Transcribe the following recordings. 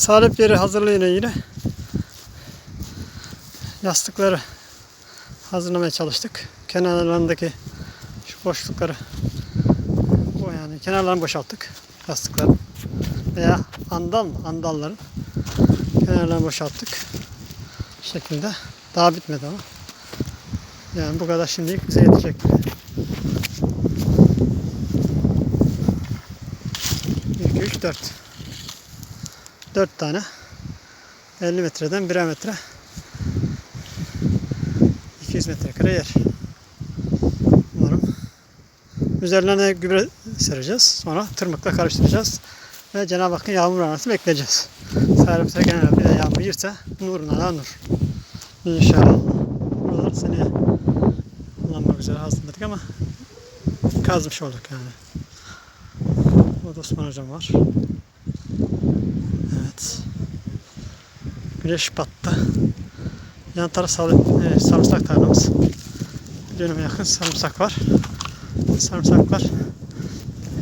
Salep yeri hazırlayın yine. Yastıkları hazırlamaya çalıştık. Kenarlarındaki şu boşlukları bu yani kenarlarını boşalttık yastıkların veya andal? Andalların kenarlarını boşalttık. Bu şekilde. Daha bitmedi ama. Yani bu kadar şimdilik bize yetecek. 1, 2, 3, 4. 4 tane. 50 metreden 1'er metre. 200 metrekare yer. Umarım. Üzerlerine gübre sereceğiz. Sonra tırmıkla karıştıracağız. Ve Cenab-ı Hakk'ın yağmur anası bekleyeceğiz. Sarıp genel bir yağmur girse nuruna da nur. İnşallah. Buraları seneye kullanmak üzere hazırladık ama kazmış olduk yani. Burada Osman hocam var. Güneş battı. Yan taraf e, sarımsak tarlamız. Bir döneme yakın sarımsak var. Sarımsaklar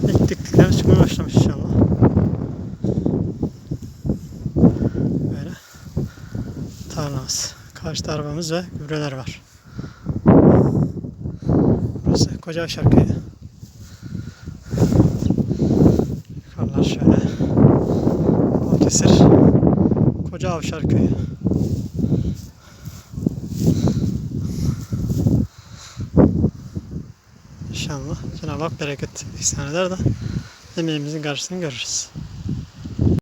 ilk diktikleri çıkmaya başlamış inşallah. Böyle tarlamız. Karşıda arabamız ve gübreler var. Burası Koca Avşar Köyü. Yukarılar şöyle. Balıkesir. Koca Avşar Köyü. İnşallah Cenab-ı Hak bereket ihsan eder de emeğimizin karşısını görürüz.